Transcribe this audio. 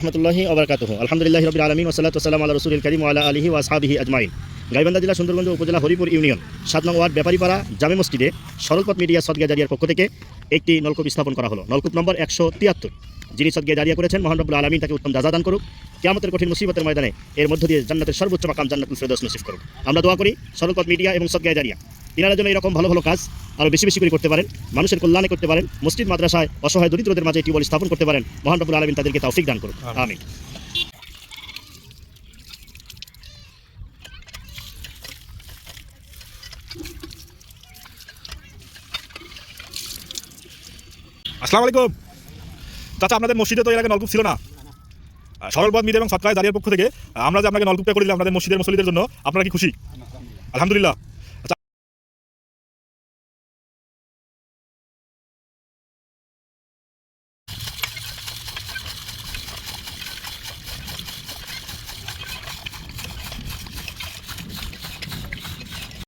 রহমতুল্লাহি আলহামদুলিল্লাহ গাইবান্ধা জেলা সুন্দরগঞ্জ উপজেলা হরিপুর ইউনিয়ন, সাত নং ওয়ার্ড ব্যাপারীপাড়া জামে মসজিদে সরলপথ মিডিয়া সদগিয়া জারিয়ার পক্ষ থেকে একটি নলকূপ স্থাপন করা হলো। নলকূপ নম্বর একশো তিয়াত্তর। যিনি সদগিয়া জারিয়া করেছেন, মহান রব্বুল আলমিন তাকে উত্তম দাজা দান করুক। কেয়ামতের কঠিন মুসিবতের ময়দানে এর মধ্য দিয়ে জান্নাতের সর্বোচ্চ মাকাম জান্নাতুল ফেরদৌস নসিব করুক। আমরা দোয়া করি সরলপথ মিডিয়া এবং সদগিয়া জারিয়া তিনারা যেন এরকম ভালো ভালো কাজ আরও বেশি বেশি করে করতে পারেন মানুষের কল্যাণে করতে পারেন মসজিদ মাদ্রাসায় অসহায় দরিদ্রদের মাঝে টিউবওয়েল স্থাপন করতে পারেন মহান রব্বুল আলমিন তাদেরকে তৌফিক দান করুক। আমিন। আসসালামু আলাইকুম। চাচা আপনাদের মসজিদে তো এর আগে নলকূপ ছিল না। সরলবাদ মিড এবং সৎকায় জারিয়ার পক্ষ থেকে আমরা যে আপনাকে নলকূপটা করে দিলাম আপনাদের মসজিদের মুসলিদের জন্য আপনারা কি খুশি? আলহামদুলিল্লাহ।